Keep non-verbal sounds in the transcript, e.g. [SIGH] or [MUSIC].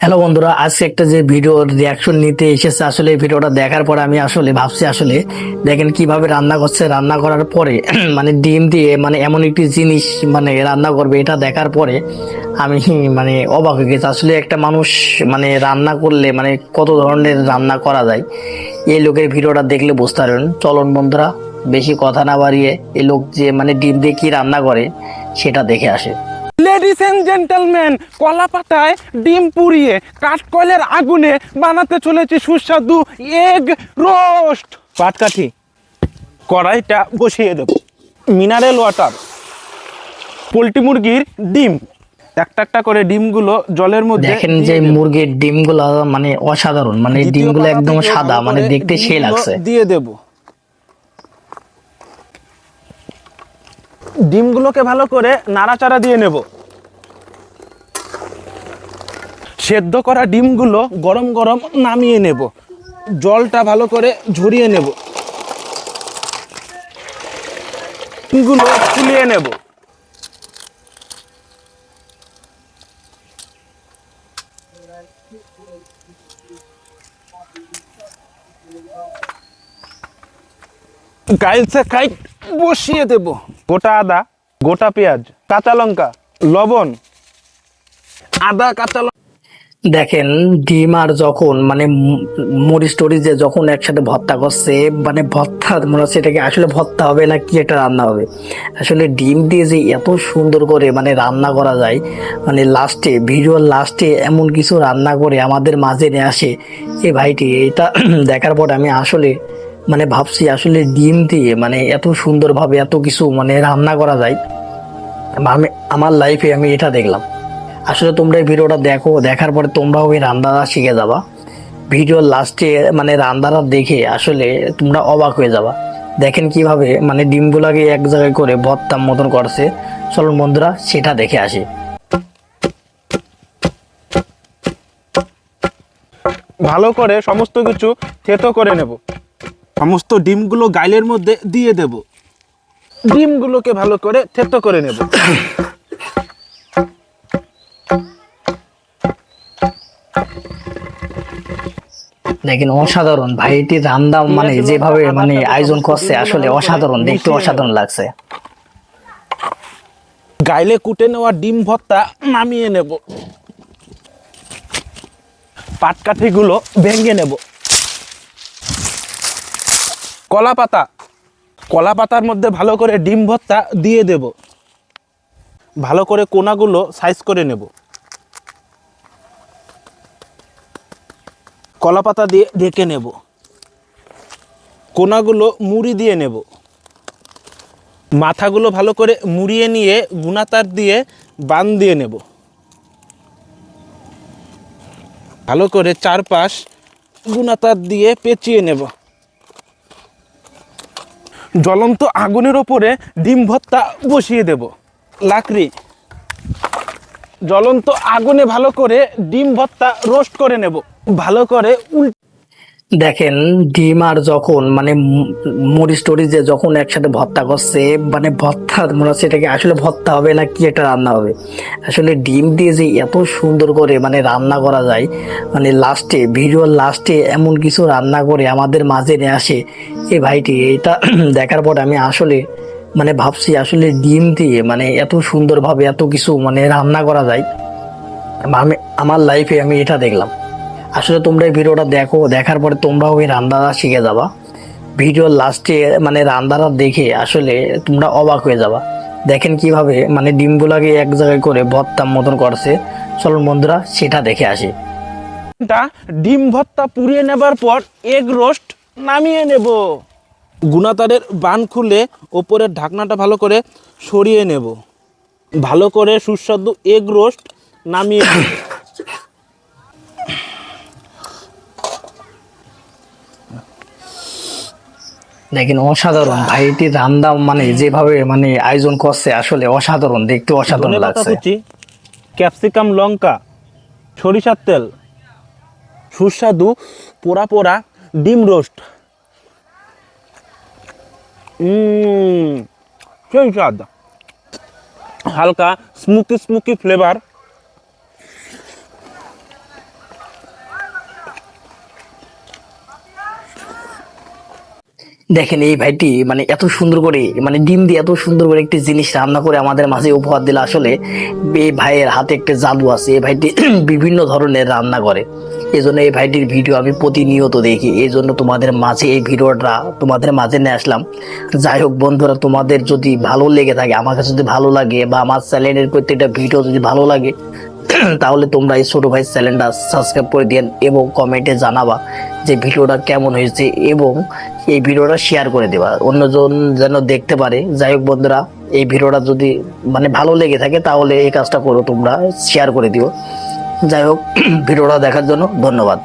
Hello বন্ধুরা, আজকে একটা যে ভিডিওর রিয়াকশন নিতে এসেছে, আসলে এই ভিডিওটা দেখার পরে আমি আসলে ভাবছি আসলে দেখেন কীভাবে রান্না করছে। রান্না করার পরে [CLEARS THROAT] মানে ডিম দিয়ে মানে এমন একটি জিনিস মানে রান্না করবে, এটা দেখার পরে আমি মানে অবাক হয়ে গেছি। আসলে একটা মানুষ মানে রান্না করলে মানে কত ধরনের রান্না করা যায়, এই লোকের ভিডিওটা দেখলে বুঝতে পারবেন। চলন বন্ধুরা, বেশি কথা না বাড়িয়ে, এই লোক যে মানে ডিম দিয়ে কি রান্না করে, সেটা দেখে আসে। লেডিস এন্ড জেন্টলম্যান কলা পাতায় ডিম পুড়িয়ে কাঠকয়লের আগুনে বানাতে চলেছে সুস্বাদু এগ রোস্ট পাটকাঠি। কড়াইটা বসিয়ে দেব। মিনারেল ওয়াটার পোলট্রি মুরগির ডিম। একটা একটা করে ডিমগুলো জলের মধ্যে দেখেন যে। মুরগির ডিমগুলো মানে অসাধারণ। মানে ডিমগুলো একদম সাদা মানে দেখতে সেই লাগছে। দিয়ে দেব। ডিমগুলোকে ভালো করে নাড়াচাড়া দিয়ে নেব। সেদ্ধ করা ডিমগুলো গরম গরম নামিয়ে নেব। জলটা ভালো করে ঝরিয়ে নেব। ডিমগুলো ফুলিয়ে নেব। গাইলসে কাইট বসিয়ে দেব। গোটা আদা, গোটা পেঁয়াজ, কাঁচা লঙ্কা, লবণ, আদা, কাঁচা দেখেন, ডিম আর যখন মানে মরিচ টরিচ যে যখন একসাথে ভর্তা করছে মানে ভর্তা, মনে হচ্ছে এটাকে আসলে ভর্তা হবে না কি একটা রান্না হবে। আসলে ডিম দিয়ে যে এত সুন্দর করে মানে রান্না করা যায় মানে লাস্টে ভিডিওর লাস্টে এমন কিছু রান্না করে আমাদের মাঝে নিয়ে আসে, এ ভাইটি, এটা [CLEARS THROAT] দেখার পর আমি আসলে মানে ভাবছি আসলে ডিম দিয়ে মানে এত সুন্দরভাবে এত কিছু মানে রান্না করা যায়। আমি, আমার লাইফে আমি এটা দেখলাম। আসলে তোমরা এই ভিডিওটা দেখো, দেখার পরে তোমরাও এই রান্নাটা শিখে যাবা। ভিডিওর লাস্টে মানে রান্নাটা দেখে আসলে তোমরা অবাক হয়ে যাবা। দেখেন কীভাবে মানে ডিমগুলাকে এক জায়গায় করে ভর্তার মতন করছে। চলুন বন্ধুরা, সেটা দেখে আসি। ভালো করে সমস্ত কিছু থেতো করে নেব। সমস্ত ডিমগুলো গাইলের মধ্যে দিয়ে দেব। ডিমগুলোকে ভালো করে থেতো করে নেব। দেখেন অসাধারণ। ভাইটি রান্না মানে যেভাবে মানে আয়োজন করছে আসলে অসাধারণ দেখতে অসাধারণ লাগছে। গাইলে কুটে নেওয়া ডিম ভর্তা নামিয়ে নেব। পাটকাঠিগুলো ভেঙে নেব। কলা পাতা। কলা পাতার মধ্যে ভালো করে ডিম ভর্তা দিয়ে দেব। ভালো করে কোনাগুলো সাইজ করে নেব। কলা পাতা দিয়ে ঢেকে নেব। কোনাগুলো মুড়ি দিয়ে নেব। মাথাগুলো ভালো করে মুড়িয়ে নিয়ে গুণাতার দিয়ে বান দিয়ে নেব। ভালো করে চারপাশ গুণাতার দিয়ে পেঁচিয়ে নেব। জ্বলন্ত আগুনের ওপরে ডিম ভত্তা বসিয়ে দেব। লাকড়ি। জ্বলন্ত আগুনে ভালো করে ডিম ভত্তা রোস্ট করে নেব। ভালো করে উল দেখেন ডিম আর যখন মানে ম- মরিচ টরিচ যে যখন একসাথে ভর্তা করছে মানে ভর্তা মনে হচ্ছে এটাকে আসলে ভর্তা হবে না কি একটা রান্না হবে। আসলে ডিম দিয়ে যে এত সুন্দর করে মানে রান্না করা যায় মানে লাস্টে ভিডিওর লাস্টে এমন কিছু রান্না করে আমাদের মাঝে নিয়ে আসে এই ভাইটি, এটা [CLEARS THROAT] দেখার পর আমি আসলে মানে ভাবছি আসলে ডিম দিয়ে মানে এত সুন্দরভাবে এত কিছু মানে রান্না করা যায়। আমি, আমার লাইফে আমি এটা দেখলাম। আসলে তোমরা এই ভিডিওটা দেখো, দেখার পরে তোমরাও ওই রান্নাটা শিখে যাবা। ভিডিওর লাস্টে মানে রান্নাটা দেখে আসলে তোমরা অবাক হয়ে যাবা। দেখেন কীভাবে মানে ডিমগুলাকে এক জায়গায় করে ভর্তার মতন করছে। চলুন বন্ধুরা, সেটা দেখে আসি। ডিম ভর্তা পুড়িয়ে নেবার পর এগ রোস্ট নামিয়ে নেব। গুণাতারের বান খুলে ওপরের ঢাকনাটা ভালো করে সরিয়ে নেব। ভালো করে সুস্বাদু এগ রোস্ট নামিয়ে নেব। দেখেন অসাধারণ। ভাইটি রান্না মানে যেভাবে মানে আয়োজন করছে আসলে অসাধারণ দেখতে অসাধারণ লাগছে। ক্যাপসিকাম লঙ্কা সরিষার তেল সুস্বাদু পোড়া পোড়া ডিম রোস্ট। সেই স্বাদ। হালকা স্মুকি স্মুকি ফ্লেভার। দেখেন এই ভাইটি মানে এত সুন্দর করে মানে ডিম দিয়ে এত সুন্দর করে একটি জিনিস রান্না করে আমাদের মাঝে উপহার দিলে আসলে এই ভাইয়ের হাতে একটা জাদু আছে। এই ভাইটি [CLEARS THROAT] বিভিন্ন ধরনের রান্না করে। এই জন্য এই ভাইটির ভিডিও আমি প্রতিনিয়ত দেখি। এই জন্য তোমাদের মাঝে এই ভিডিওটা তোমাদের মাঝে নিয়ে আসলাম। যাই হোক বন্ধুরা, তোমাদের যদি ভালো লেগে থাকে, আমার কাছে যদি ভালো লাগে বা আমার চ্যানেলের প্রত্যেকটা ভিডিও যদি ভালো লাগে [CLEARS THROAT] তাহলে তোমরা এই ছোটো ভাই চ্যানেলটা সাবস্ক্রাইব করে দিন এবং কমেন্টে জানাবা যে ভিডিওটা কেমন হয়েছে এবং এই ভিডিওটা শেয়ার করে দেবা। অন্যজন যেন দেখতে পারে। যাই হোক বন্ধুরা, এই ভিডিওটা যদি মানে ভালো লেগে থাকে তাহলে এই কাজটা করো তোমরা শেয়ার করে দিও। যাই হোক, [CLEARS THROAT] ভিডিওটা দেখার জন্য ধন্যবাদ।